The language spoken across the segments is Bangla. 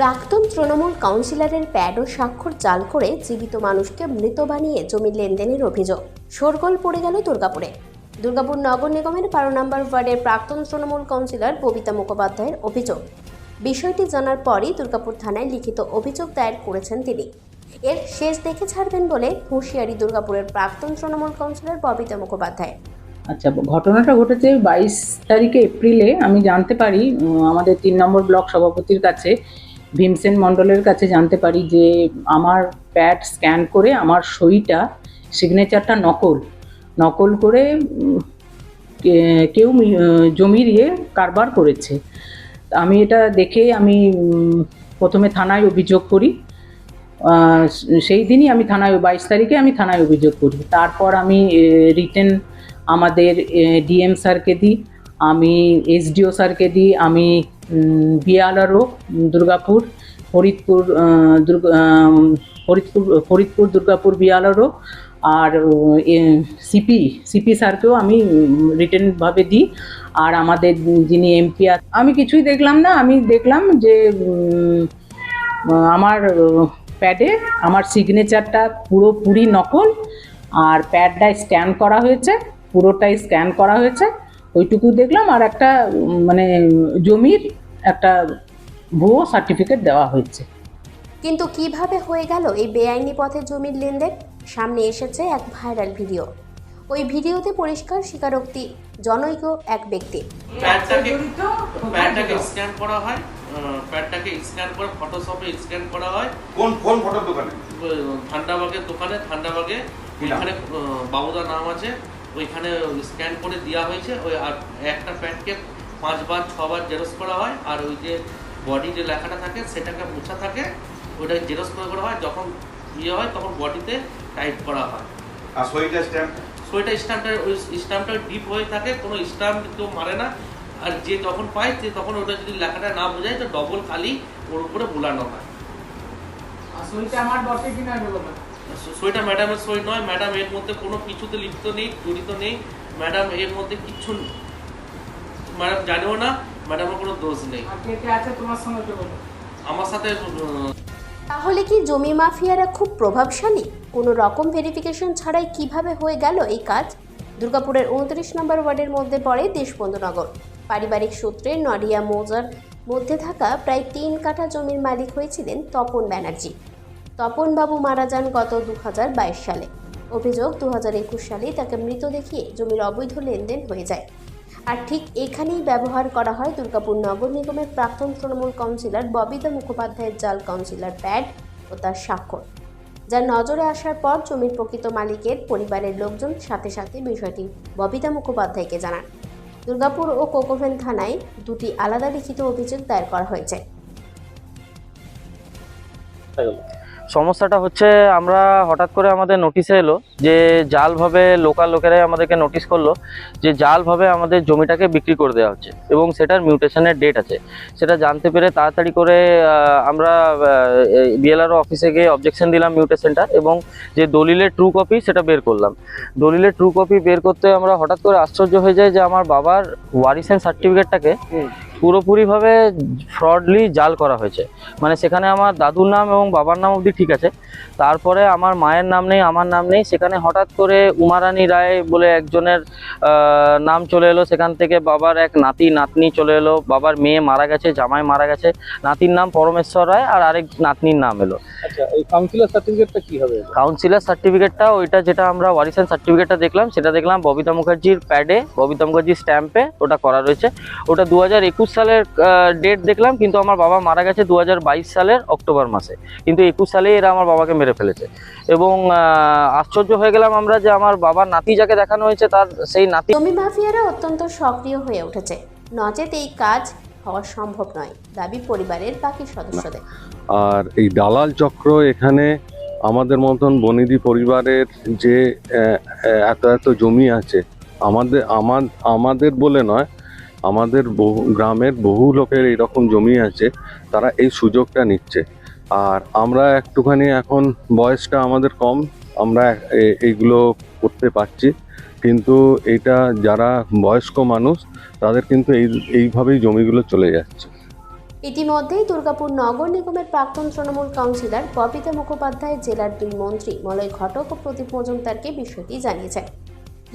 প্রাক্তন তৃণমূল কাউন্সিলরের প্যাড ও স্বাক্ষর জাল করে জীবিত মানুষকে মৃত বানিয়ে জমি লেনদেনের অভিযোগ। শোরগোল পড়ে গেল দুর্গাপুরে। দুর্গাপুর নগর নিগমের বারো নম্বর ওয়ার্ডের প্রাক্তন তৃণমূল কাউন্সিলর ববিতা মুখোপাধ্যায়ের অভিযোগ। বিষয়টি জানার পরই দুর্গাপুর থানায় লিখিত অভিযোগ দায়ের করেছেন তিনি। এর শেষ দেখে ছাড়বেন বলে হুঁশিয়ারি দুর্গাপুরের প্রাক্তন তৃণমূল কাউন্সিলর ববিতা মুখোপাধ্যায়। আচ্ছা ঘটনাটা ঘটেছে বাইশ তারিখে এপ্রিলে। আমি জানতে পারি আমাদের তিন নম্বর ব্লক সভাপতির কাছে ভীমসেন মণ্ডলের কাছে জানতে পারি যে আমার প্যাড স্ক্যান করে আমার সইটা সিগনেচারটা নকল। নকল করে কেউ মি- আহ, জমি দিয়ে কারবার করেছে। আমি এটা দেখে আমি প্রথমে থানায় অভিযোগ করি। সেই দিনই আমি থানায় বাইশ তারিখে আমি থানায় অভিযোগ করি। তারপর আমি রিটেন আমাদের ডিএম স্যারকে দিই। আমি এসডিও স্যারকে দিই, আমি বিয়ালারও, দুর্গাপুর, ফরিদপুর দুর্গা ফরিদপুর ফরিদপুর, দুর্গাপুর বিয়ালারও আর সিপি সিপি স্যারকেও আমি রিটেনভাবে দিই। আর আমাদের যিনি এমপি আমি কিছুই দেখলাম না, আমি দেখলাম যে আমার প্যাডে আমার সিগনেচারটা পুরোপুরি নকল, আর প্যাডটাই স্ক্যান করা হয়েছে, পুরোটাই স্ক্যান করা হয়েছে। ওইটুকু দেখলাম আর একটা মানে জমির একটা ভুয়ো সার্টিফিকেট দেওয়া হয়েছে। কিন্তু কীভাবে হয়ে গেল এই বেআইনি পথে জমির লেনদেন? সামনে এসেছে এক ভাইরাল ভিডিও। ওই ভিডিওতে পরিষ্কার স্বীকারোক্তি জনৈক এক ব্যক্তি। প্যাডটাকে স্ক্যান করা হয় প্যাডটাকে স্ক্যান করে ফটোশপে স্ক্যান করা হয়। কোন কোন ফটোর দোকানে? ঠান্ডাবাগের দোকানে ঠান্ডাবাগে আহ, বাবুদার নাম আছে। ওইখানে স্ক্যান করে দেওয়া হয়েছে ওই আর একটা প্যাডকে পাঁচবার ছবার জেরক্স করা হয় আর ওই যে বডি যে লেখাটা থাকে সেটাকে মোছা থাকে ওইটাকে জেরক্স করে করা হয় যখন ইয়ে হয় তখন বডিতে টাইপ করা হয়। আর সইটা স্ট্যাম্প সোয়েটা স্ট্যাম্পটা ওই স্ট্যাম্পটা ডিপ হয়ে থাকে কোনো স্ট্যাম্প কেউ মারে না আর যে যখন পায় সে তখন ওটা যদি লেখাটা না বোঝায় তো ডবল খালি ওর উপরে বোলানো হয়। আর আসলটা আমার বসে কিনা বলো না সো- ম্যাডামের সই নয় ম্যাডাম এর মধ্যে কোনো কিছুতে লিপ্ত নেই জড়িত নেই ম্যাডাম এর মধ্যে কিচ্ছু ম্যাডাম জানেও না ম্যাডামের কোনো দোষ নেই। আর কে কে আছে তোমার সঙ্গে বলো আমার সাথে তাহলে কি জমি মাফিয়ারা খুব প্রভাবশালী? কোনো রকম ভেরিফিকেশন ছাড়াই কীভাবে হয়ে গেল এই কাজ? দুর্গাপুরের উনত্রিশ নম্বর ওয়ার্ডের মধ্যে পড়ে দেশবন্ধুনগর। পারিবারিক সূত্রে নডিয়া মৌজার মধ্যে থাকা প্রায় তিন কাঠা জমির মালিক হয়েছিলেন তপন ব্যানার্জি। তপন বাবু মারা যান গত দু হাজার বাইশ সালে। অভিযোগ দু একুশ সালে তাকে মৃত দেখিয়ে জমির অবৈধ লেনদেন হয়ে যায়। আর ঠিক এখানেই ব্যবহার করা হয় দুর্গাপুর নগর নিগমের প্রাক্তন তৃণমূল কাউন্সিলর ববিতা মুখোপাধ্যায়ের জাল কাউন্সিলর প্যাড ও তার স্বাক্ষর যার নজরে আসার পর জমির প্রকৃত মালিকের পরিবারের লোকজন সাথে সাথে বিষয়টি ববিতা মুখোপাধ্যায়কে জানান। দুর্গাপুর ও কোকোভেন থানায় দুটি আলাদা লিখিত অভিযোগ দায়ের করা হয়েছে। সমস্যাটা হচ্ছে আমরা হঠাৎ করে আমাদের নোটিশে এলো যে জালভাবে লোকাল লোকেরাই আমাদেরকে নোটিশ করল যে জালভাবে আমাদের জমিটাকে বিক্রি করে দেওয়া হচ্ছে এবং সেটার মিউটেশনের ডেট আছে। সেটা জানতে পেরে তাড়াতাড়ি করে আমরা বিএলআরও অফিসে গিয়ে অবজেকশন দিলাম মিউটেশনটা এবং যে দলিলের ট্রু কপি সেটা বের করলাম। দলিলের ট্রু কপি বের করতে আমরা হঠাৎ করে আশ্চর্য হয়ে যায় যে আমার বাবার ওয়ারিসেন সার্টিফিকেটটাকে পুরোপুরিভাবে ফ্রডলি জাল করা হয়েছে। মানে সেখানে আমার দাদুর নাম এবং বাবার নাম অবধি ঠিক আছে। তারপরে আমার মায়ের নাম নেই আমার নাম নেই। সেখানে হঠাৎ করে উমারানী রায় বলে একজনের নাম চলে এলো। সেখান থেকে বাবার এক নাতি নাতনি চলে এলো। বাবার মেয়ে মারা গেছে জামাই মারা গেছে। নাতির নাম পরমেশ্বর রায় আর আরেক নাতনির নাম এলো। আচ্ছা এই কাউন্সিলর সার্টিফিকেটটা কি হবে? কাউন্সিলর সার্টিফিকেটটা ওইটা যেটা আমরা ওয়ারিসান সার্টিফিকেটটা দেখলাম সেটা দেখলাম ববিতা মুখার্জির প্যাডে ববিতা মুখার্জির স্ট্যাম্পে ওটা করা রয়েছে। ওটা দু হাজার একুশ সালের ডেট দেখলাম কিন্তু আমার বাবা মারা গেছে দু হাজার বাইশ সালের অক্টোবর মাসে। কিন্তু একুশ সালে এরা আমার বাবাকে মেরে ফেলেছে। এবং আশ্চর্য হয়ে গেলাম আমরা যে আমার বাবার নাতি যাকে দেখানো হয়েছে তার সেই নাতি জমি মাফিয়ারা অত্যন্ত সক্রিয় হয়ে উঠেছে। নচেত এই কাজ হওয়া সম্ভব নয় দাবি পরিবারের বাকি সদস্যদের। আর এই দালাল চক্র এখানে আমাদের মতন বনিদি পরিবারের যে এত এত জমি আছে আমাদের আমার আমাদের বলে নয় আমাদের বহু গ্রামের বহু লোকের এরকম জমি আছে, তারা এই সুযোগটা নিচ্ছে। আর আমরা একটুখানি এখন বয়সটা আমাদের কম, আমরা এইগুলো করতে পারছি। কিন্তু এটা যারা বয়স্ক মানুষ, তাদের কিন্তু এই এইভাবেই জমিগুলো চলে যাচ্ছে। ইতিমধ্যেই দুর্গাপুর নগর নিগমের প্রাক্তন তৃণমূল কাউন্সিলর ববিতা মুখোপাধ্যায়, জেলার দুই মন্ত্রী মলয় ঘটক ও প্রদীপ মজুমদারকে বিষয়টি জানিয়েছেন।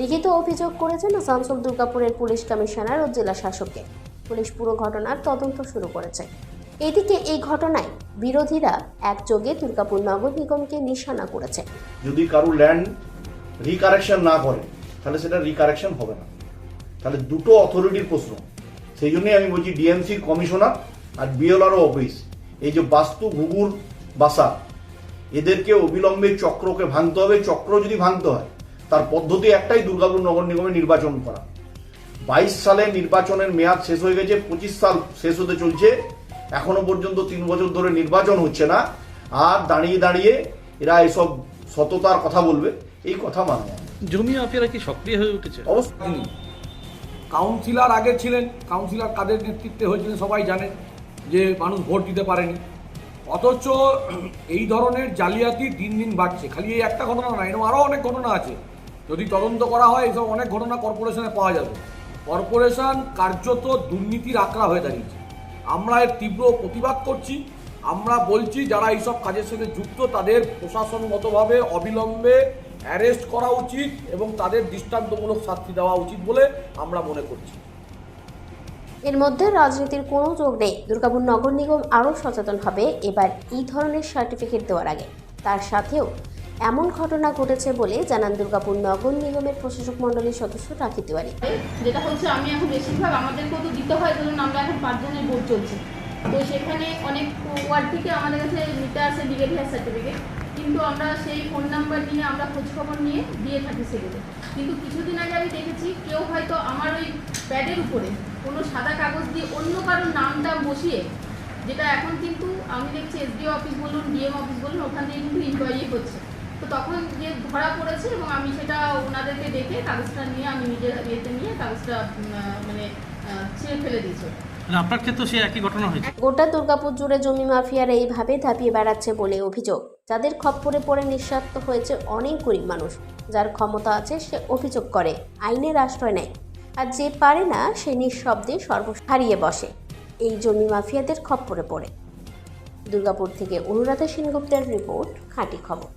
লিখিত অভিযোগ করেছেন আসানসোল দুর্গাপুরের পুলিশ কমিশনার ও জেলা শাসককে পুলিশ পুরো ঘটনার তদন্ত শুরু করেছে। এদিকে এই ঘটনায় বিরোধীরা একযোগে দুর্গাপুর নগর নিগমকে নিশানা করেছে। যদি কারও ল্যান্ড রিকারেকশন না করে, তাহলে সেটা রিকারেকশন হবে না। তাহলে দুটো অথরিটির প্রশ্ন। সেই জন্যই আমি বলছি ডিএমসি কমিশনার আর বিএলআরও অফিস এই যে বাস্তু ঘুঘুর বাসা, এদেরকে অবিলম্বে চক্রকে ভাঙতে হবে। চক্র যদি ভাঙতে হয় তার পদ্ধতি একটাই দুর্গাপুর নগর নিগমে নির্বাচন করা। বাইশ সালে নির্বাচনের মেয়াদ শেষ হয়ে গেছে পঁচিশ সাল শেষ হতে চলছে। এখনও পর্যন্ত তিন বছর ধরে নির্বাচন হচ্ছে না। আর দাঁড়িয়ে দাঁড়িয়ে এরা এসব সততার কথা বলবে এই কথা মানে। জমি মাফিয়ারা কি সক্রিয় হয়ে উঠেছে? অবশ্যই কাউন্সিলর আগে ছিলেন কাউন্সিলর কাদের নেতৃত্বে হয়েছিলেন সবাই জানেন যে মানুষ ভোট দিতে পারেনি। অথচ এই ধরনের জালিয়াতি দিন দিন বাড়ছে। খালি এই একটা ঘটনা না এরকম আরও অনেক ঘটনা আছে। যদি তদন্ত করা হয় এইসব অনেক ঘটনা কর্পোরেশনে পাওয়া যাবে। কর্পোরেশন কার্যত দুর্নীতির আঁকড়া হয়ে দাঁড়িয়েছে। আমরা এর তীব্র প্রতিবাদ করছি। আমরা বলছি, যারা এইসব কাজের সাথে যুক্ত, তাদের প্রশাসনগতভাবে অবিলম্বে অ্যারেস্ট করা উচিত এবং তাদের দৃষ্টান্তমূলক শাস্তি দেওয়া উচিত বলে আমরা মনে করছি। এর মধ্যে রাজনীতির কোনো যোগ নেই। দুর্গাপুর নগর নিগম আরও সচেতন হবে। এবার এই ধরনের সার্টিফিকেট দেওয়ার আগে। তার সাথেও এমন ঘটনা ঘটেছে বলে জানান দুর্গাপুর নগর নিগমের প্রশাসক মণ্ডলীর সদস্য রাখি তিওয়ারি। যেটা হচ্ছে, আমি এখন বেশিরভাগ আমাদেরকেও তো দিতে হয়, ধরুন আমরা এখন পাঁচজনের ভোট চলছে। তো সেখানে অনেক ওয়ার্ড থেকে আমাদের কাছে নিতে আসে হেয়ার সার্টিফিকেট কিন্তু আমরা সেই ফোন নাম্বার নিয়ে আমরা খোঁজখবর নিয়ে দিয়ে থাকি সেগুলো। কিন্তু কিছুদিন আগে আমি দেখেছি, কেউ হয়তো আমার ওই প্যাডের উপরে কোনো সাদা কাগজ দিয়ে অন্য কারোর নাম টাম বসিয়ে, যেটা এখন কিন্তু আমি দেখছি এসডিও অফিস বলুন ডিএম অফিস বলুন, ওখান থেকে কিন্তু ইনকোয়ারি হচ্ছে তো তখন যে ধরা পড়েছে এবং আমি সেটা ওনাদেরকে ডেকে কাগজটা নিয়ে আমি নিজের ইয়েতে নিয়ে কাগজটা মানে ছিঁড়ে ফেলে দিয়েছি। মানে আপনার ক্ষেত্রে সেই একই ঘটনা হয়েছে? গোটা দুর্গাপুর জুড়ে জমি মাফিয়ারা এইভাবে ধাপিয়ে বেড়াচ্ছে বলে অভিযোগ। যাদের খপ্পরে পড়ে নিঃস্বার্থ হয়েছে অনেক গরিব মানুষ। যার ক্ষমতা আছে সে অভিযোগ করে আইনের আশ্রয় নেয়। আর যে পারে না সে নিঃশব্দে সর্ব হারিয়ে বসে। এই জমি মাফিয়াদের খপ্পরে পড়ে। দুর্গাপুর থেকে অনুরাধা সেনগুপ্তের রিপোর্ট খাঁটি খবর।